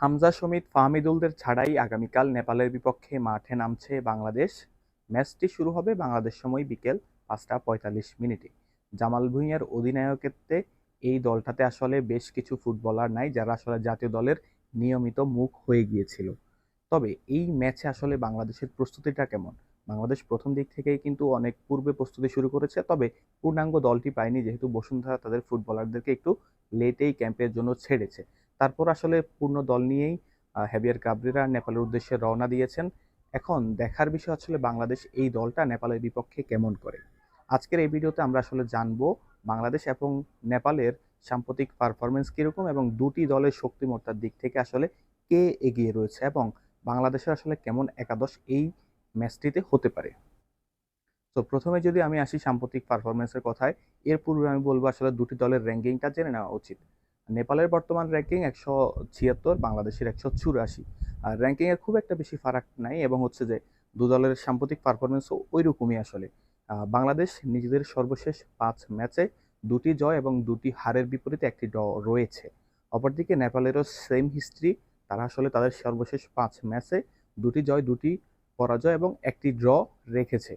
হামজা সমিত ফাহমিদুলদের ছাড়াই আগামীকাল নেপালের বিপক্ষে মাঠে নামছে বাংলাদেশ। ম্যাচটি শুরু হবে বাংলাদেশ সময় বিকেল পাঁচটা পঁয়তাল্লিশ মিনিটে। জামাল ভুঁইয়ার অধিনায়কত্বে এই দলটাতে আসলে বেশ কিছু ফুটবলার নাই যারা আসলে জাতীয় দলের নিয়মিত মুখ হয়ে গিয়েছিল। তবে এই ম্যাচে আসলে বাংলাদেশের প্রস্তুতিটা কেমন? বাংলাদেশ প্রথম দিক থেকেই কিন্তু অনেক পূর্বে প্রস্তুতি শুরু করেছে, তবে পূর্ণাঙ্গ দলটি পায়নি যেহেতু বসুন্ধরা তাদের ফুটবলারদেরকে একটু লেটেই ক্যাম্পের জন্য ছেড়েছে। তারপর আসলে পূর্ণ দল নিয়েই আহ, হেভিয়ার কাবরেরা নেপালের উদ্দেশ্যে রওনা দিয়েছেন। এখন দেখার বিষয় আসলে বাংলাদেশ এই দলটা নেপালের বিপক্ষে কেমন করে? আজকের এই ভিডিওতে আমরা আসলে জানব বাংলাদেশ এবং নেপালের সাম্প্রতিক পারফরমেন্স কীরকম এবং দুটি দলের শক্তিমত্তার দিক থেকে আসলে কে এগিয়ে রয়েছে এবং বাংলাদেশের আসলে কেমন একাদশ এই ম্যাচটিতে হতে পারে। তো প্রথমে যদি আমি আসি সাম্প্রতিক পারফরমেন্সের কথায় এর পূর্বে আমি বলব আসলে দুটি দলের র্যাঙ্কিংটা জেনে নেওয়া উচিত। নেপালের বর্তমান র্যাঙ্কিং একশো ছিয়াত্তর, বাংলাদেশের একশো চুরাশি। আর র্যাঙ্কিংয়ের খুব একটা বেশি ফারাক নাই এবং হচ্ছে যে দু দলের সাম্প্রতিক পারফরমেন্সও ওই রকমই আসলে বাংলাদেশ নিজেদের সর্বশেষ পাঁচ ম্যাচে দুটি জয় এবং দুটি হারের বিপরীতে একটি ড্র রয়েছে। অপরদিকে নেপালেরও সেম হিস্ট্রি তারা আসলে তাদের সর্বশেষ পাঁচ ম্যাচে দুটি জয়, দুটি পরাজয় এবং একটি ড্র রেখেছে।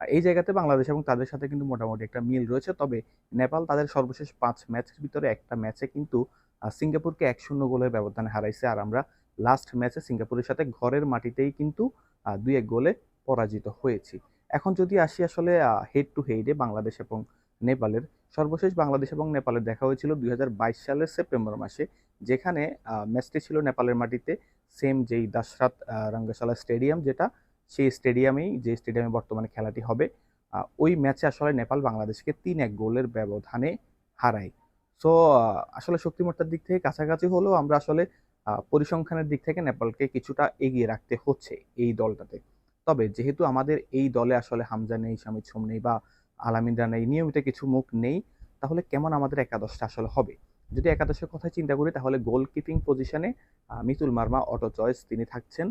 এই জায়গাতে বাংলাদেশ এবং তাদের সাথে কিন্তু মোটামুটি একটা মিল রয়েছে। তবে নেপাল তাদের সর্বশেষ পাঁচ ম্যাচের ভিতরে একটা ম্যাচে কিন্তু সিঙ্গাপুরকে এক শূন্য গোলের ব্যবধানে হারাইছে। আর আমরা লাস্ট ম্যাচে সিঙ্গাপুরের সাথে ঘরের মাটিতেই কিন্তু দুই এক গোলে পরাজিত হয়েছি। এখন যদি আসি আসলে হেড টু হেডে বাংলাদেশ এবং নেপালের সর্বশেষ বাংলাদেশ এবং নেপালের দেখা হয়েছিল দুই হাজার বাইশ সালের সেপ্টেম্বর মাসে যেখানে ম্যাচটি ছিল নেপালের মাটিতে সেম যেই দাশরাত আহ, রঙ্গশালা স্টেডিয়াম যেটা সেই স্টেডিয়ামেই, যে স্টেডিয়ামে বর্তমানে খেলাটি হবে ওই ম্যাচে আসলে নেপাল বাংলাদেশকে তিন এক গোলের ব্যবধানে হারায়। সো আসলে শক্তিমত্তার দিক থেকে কাছাকাছি হলেও আমরা আসলে পরিসংখ্যানের দিক থেকে নেপালকে কিছুটা এগিয়ে রাখতে হচ্ছে এই দলটাতে। তবে যেহেতু আমাদের এই দলে আসলে হামজা নেই, শামিদ সোম নেই বা আলামিনরা নেই, নিয়মিত কিছু মুখ নেই, তাহলে কেমন আমাদের একাদশটা আসলে হবে? যদি একাদশের কথা চিন্তা করি, তাহলে গোলকিপিং পজিশনে মিতুল মার্মা, অটো চয়েস তিনি থাকছেন।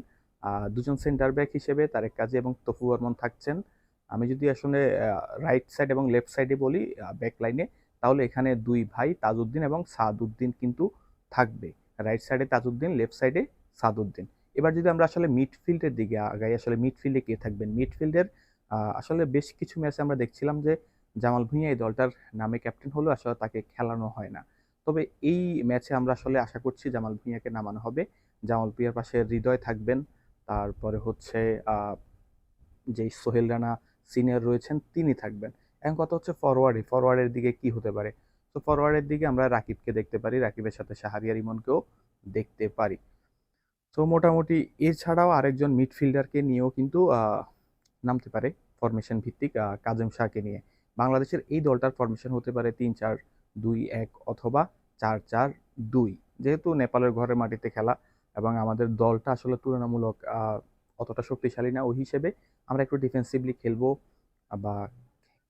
দুজন সেন্টার ব্যাক হিসেবে তারেক কাজী এবং তফু বর্মন থাকছেন। আমি যদি আসলে রাইট সাইড এবং লেফট সাইডে বলি ব্যাক লাইনে তাহলে এখানে দুই ভাই তাজউদ্দিন এবং সাদউদ্দিন কিন্তু থাকবে। রাইট সাইডে তাজউদ্দিন লেফট সাইডে সাদউদ্দিন। এবার যদি আমরা আসলে মিডফিল্ডের দিকে আগাই, আসলে মিডফিল্ডে কে থাকবেন? মিডফিল্ডের আসলে বেশ কিছু ম্যাচে আমরা দেখছিলাম যে, জামাল ভুঁইয়া এই দলটার নামে ক্যাপ্টেন হলেও আসলে তাকে খেলানো হয় না। তবে এই ম্যাচে আমরা আসলে আশা করছি জামাল ভুঁইয়াকে নামানো হবে। জামাল ভুঁইয়ার পাশে হৃদয় থাকবেন। তারপরে হচ্ছে যেই সোহেল রানা সিনিয়র রয়েছেন, তিনি থাকবেন। এখন কথা হচ্ছে ফরওয়ার্ডে ফরওয়ার্ডের দিকে কি হতে পারে? তো ফরওয়ার্ডের দিকে আমরা রাকিবকে দেখতে পারি, রাকিবের সাথে শাহরিয়ার ইমনকেও দেখতে পারি। তো মোটামুটি এছাড়াও আরেকজন মিডফিল্ডারকে নিয়েও কিন্তু নামতে পারে ফরমেশন ভিত্তিক কাজেম শাহকে নিয়ে। বাংলাদেশের এই দলটার ফরমেশন হতে পারে তিন চার দুই এক অথবা চার চার দুই। যেহেতু নেপালের ঘরের মাটিতে খেলা এবং আমাদের দলটা আসলে তুলনামূলক অতটা শক্তিশালী না। ওই হিসেবে আমরা একটু ডিফেন্সিভলি খেলব বা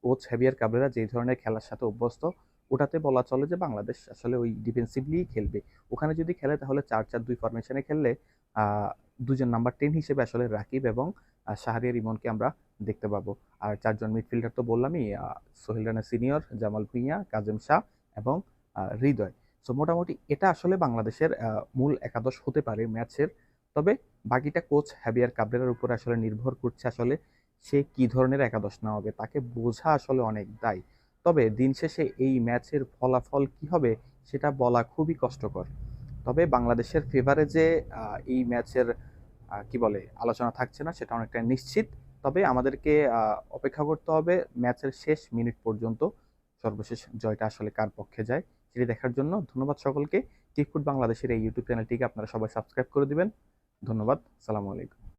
কোচ হেভিয়ার কাবরেরা যে ধরনের খেলার সাথে অভ্যস্ত, ওটাতে বলা চলে যে বাংলাদেশ আসলে ওই ডিফেন্সিভলি খেলবে। ওখানে যদি খেলে তাহলে চার চার দুই ফরমেশনে খেললে দুজন নাম্বার টেন হিসেবে আসলে রাকিব এবং শাহরিয়ার ইমনকে আমরা দেখতে পাবো। আর চারজন মিডফিল্ডার তো বললামই সোহেল রানা সিনিয়র জামাল ভুঁইয়া, কাজেম শাহ এবং হৃদয়। সো মোটামুটি এটা আসলে বাংলাদেশের মূল একাদশ হতে পারে ম্যাচের। তবে বাকিটা কোচ হ্যাবিয়ার কাবরেরার উপর আসলে নির্ভর করছে আসলে সে কি ধরনের একাদশ না হবে তাকে বোঝা আসলে অনেক দায়। তবে দিন শেষে এই ম্যাচের ফলাফল কি হবে সেটা বলা খুবই কষ্টকর। তবে বাংলাদেশের ফেভারে যে এই ম্যাচের কি বলে, আলোচনা থাকছে না সেটা অনেকটা নিশ্চিত। তবে আমাদেরকে অপেক্ষা করতে হবে ম্যাচের শেষ মিনিট পর্যন্ত। সর্বশেষ জয়টা আসলে কার পক্ষে যায় সেটি দেখার জন্য ধন্যবাদ সকলকে। টিকফুট বাংলাদেশের এই ইউটিউব চ্যানেলটিকে আপনারা সবাই সাবস্ক্রাইব করে দিবেন। ধন্যবাদ। সালামু আলাইকুম।